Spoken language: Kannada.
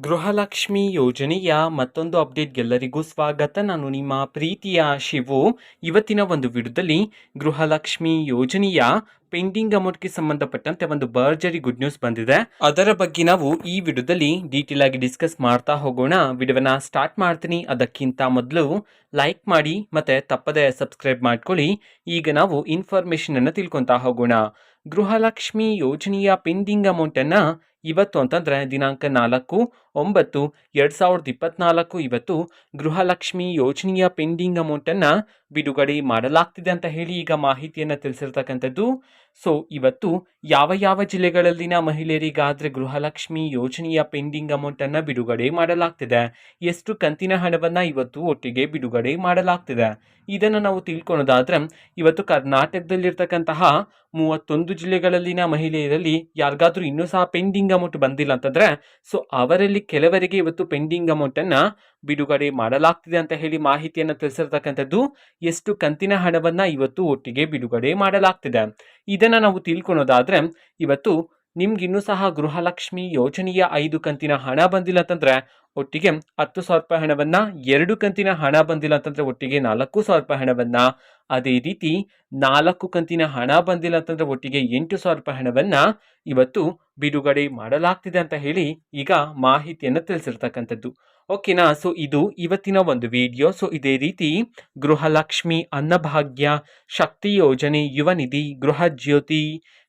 ಗೃಹಲಕ್ಷ್ಮಿ ಯೋಜನೆಯ ಮತ್ತೊಂದು ಅಪ್ಡೇಟ್ಗೆಲ್ಲರಿಗೂ ಸ್ವಾಗತ. ನಾನು ನಿಮ್ಮ ಪ್ರೀತಿಯ ಶಿವು. ಇವತ್ತಿನ ಒಂದು ವಿಡಿಯೋದಲ್ಲಿ ಗೃಹಲಕ್ಷ್ಮಿ ಯೋಜನೆಯ ಪೆಂಡಿಂಗ್ ಅಮೌಂಟ್ಗೆ ಸಂಬಂಧಪಟ್ಟಂತೆ ಒಂದು ಭರ್ಜರಿ ಗುಡ್ ನ್ಯೂಸ್ ಬಂದಿದೆ. ಅದರ ಬಗ್ಗೆ ನಾವು ಈ ವಿಡಿಯೋದಲ್ಲಿ ಡೀಟೇಲ್ ಆಗಿ ಡಿಸ್ಕಸ್ ಮಾಡ್ತಾ ಹೋಗೋಣ. ವಿಡಿಯೋನ ಸ್ಟಾರ್ಟ್ ಮಾಡ್ತೀನಿ. ಅದಕ್ಕಿಂತ ಮೊದಲು ಲೈಕ್ ಮಾಡಿ ಮತ್ತೆ ತಪ್ಪದೆ ಸಬ್ಸ್ಕ್ರೈಬ್ ಮಾಡ್ಕೊಳ್ಳಿ. ಈಗ ನಾವು ಇನ್ಫಾರ್ಮೇಶನ್ ಅನ್ನು ತಿಳ್ಕೊತಾ ಹೋಗೋಣ. ಗೃಹಲಕ್ಷ್ಮಿ ಯೋಜನೆಯ ಪೆಂಡಿಂಗ್ ಅಮೌಂಟ್ ಅನ್ನ ಇವತ್ತು ಅಂತಂದ್ರೆ ದಿನಾಂಕ ನಾಲ್ಕು, ಒಂಬತ್ತು, ಎರಡು ಸಾವಿರದ ಇಪ್ಪತ್ನಾಲ್ಕು ಇವತ್ತು ಗೃಹಲಕ್ಷ್ಮಿ ಯೋಜನೆಯ ಪೆಂಡಿಂಗ್ ಅಮೌಂಟನ್ನು ಬಿಡುಗಡೆ ಮಾಡಲಾಗ್ತಿದೆ ಅಂತ ಹೇಳಿ ಈಗ ಮಾಹಿತಿಯನ್ನು ತಿಳಿಸಿರ್ತಕ್ಕಂಥದ್ದು. ಸೊ, ಇವತ್ತು ಯಾವ ಯಾವ ಜಿಲ್ಲೆಗಳಲ್ಲಿನ ಮಹಿಳೆಯರಿಗಾದರೆ ಗೃಹಲಕ್ಷ್ಮಿ ಯೋಜನೆಯ ಪೆಂಡಿಂಗ್ ಅಮೌಂಟನ್ನು ಬಿಡುಗಡೆ ಮಾಡಲಾಗ್ತಿದೆ? ಎಷ್ಟು ಕಂತಿನ ಹಣವನ್ನು ಇವತ್ತು ಒಟ್ಟಿಗೆ ಬಿಡುಗಡೆ ಮಾಡಲಾಗ್ತಿದೆ? ಇದನ್ನು ನಾವು ತಿಳ್ಕೊಳೋದಾದ್ರೆ, ಇವತ್ತು ಕರ್ನಾಟಕದಲ್ಲಿರ್ತಕ್ಕಂತಹ ಮೂವತ್ತೊಂದು ಜಿಲ್ಲೆಗಳಲ್ಲಿನ ಮಹಿಳೆಯರಲ್ಲಿ ಯಾರಿಗಾದರೂ ಇನ್ನೂ ಸಹ ಪೆಂಡಿಂಗ್ ಅಮೌಂಟ್ ಬಂದಿಲ್ಲ ಅಂತಂದ್ರೆ, ಸೊ, ಅವರಲ್ಲಿ ಕೆಲವರಿಗೆ ಇವತ್ತು ಪೆಂಡಿಂಗ್ ಅಮೌಂಟನ್ನು ಬಿಡುಗಡೆ ಮಾಡಲಾಗ್ತಿದೆ ಅಂತ ಹೇಳಿ ಮಾಹಿತಿಯನ್ನು ತಿಳಿಸಿರ್ತಕ್ಕಂಥದ್ದು ಎಷ್ಟು ಕಂತಿನ ಹಣವನ್ನು ಇವತ್ತು ಒಟ್ಟಿಗೆ ಬಿಡುಗಡೆ ಮಾಡಲಾಗ್ತಿದೆ. ಇದನ್ನು ನಾವು ತಿಳ್ಕೊಳೋದಾದರೆ, ಇವತ್ತು ನಿಮ್ಗಿನ್ನೂ ಸಹ ಗೃಹಲಕ್ಷ್ಮಿ ಯೋಜನೆಯ ಐದು ಕಂತಿನ ಹಣ ಬಂದಿಲ್ಲ ಅಂತಂದ್ರೆ, ಒಟ್ಟಿಗೆ ಹತ್ತು ಸಾವಿರ ರೂಪಾಯಿ ಹಣವನ್ನ, ಎರಡು ಕಂತಿನ ಹಣ ಬಂದಿಲ್ಲ ಅಂತಂದ್ರೆ ಒಟ್ಟಿಗೆ ನಾಲ್ಕು ಸಾವಿರ ರೂಪಾಯಿ ಹಣವನ್ನ, ಅದೇ ರೀತಿ ನಾಲ್ಕು ಕಂತಿನ ಹಣ ಬಂದಿಲ್ಲ ಅಂತಂದ್ರೆ ಒಟ್ಟಿಗೆ ಎಂಟು ಸಾವಿರ ರೂಪಾಯಿ ಹಣವನ್ನ ಇವತ್ತು ಬಿಡುಗಡೆ ಮಾಡಲಾಗ್ತಿದೆ ಅಂತ ಹೇಳಿ ಈಗ ಮಾಹಿತಿಯನ್ನು ತಿಳಿಸಿರ್ತಕ್ಕಂಥದ್ದು. ಓಕೆನಾ ಸೊ ಇದು ಇವತ್ತಿನ ಒಂದು ವಿಡಿಯೋ ಸೊ ಇದೇ ರೀತಿ ಗೃಹಲಕ್ಷ್ಮಿ ಅನ್ನಭಾಗ್ಯ ಶಕ್ತಿ ಯೋಜನೆ ಯುವ ನಿಧಿ ಗೃಹ ಜ್ಯೋತಿ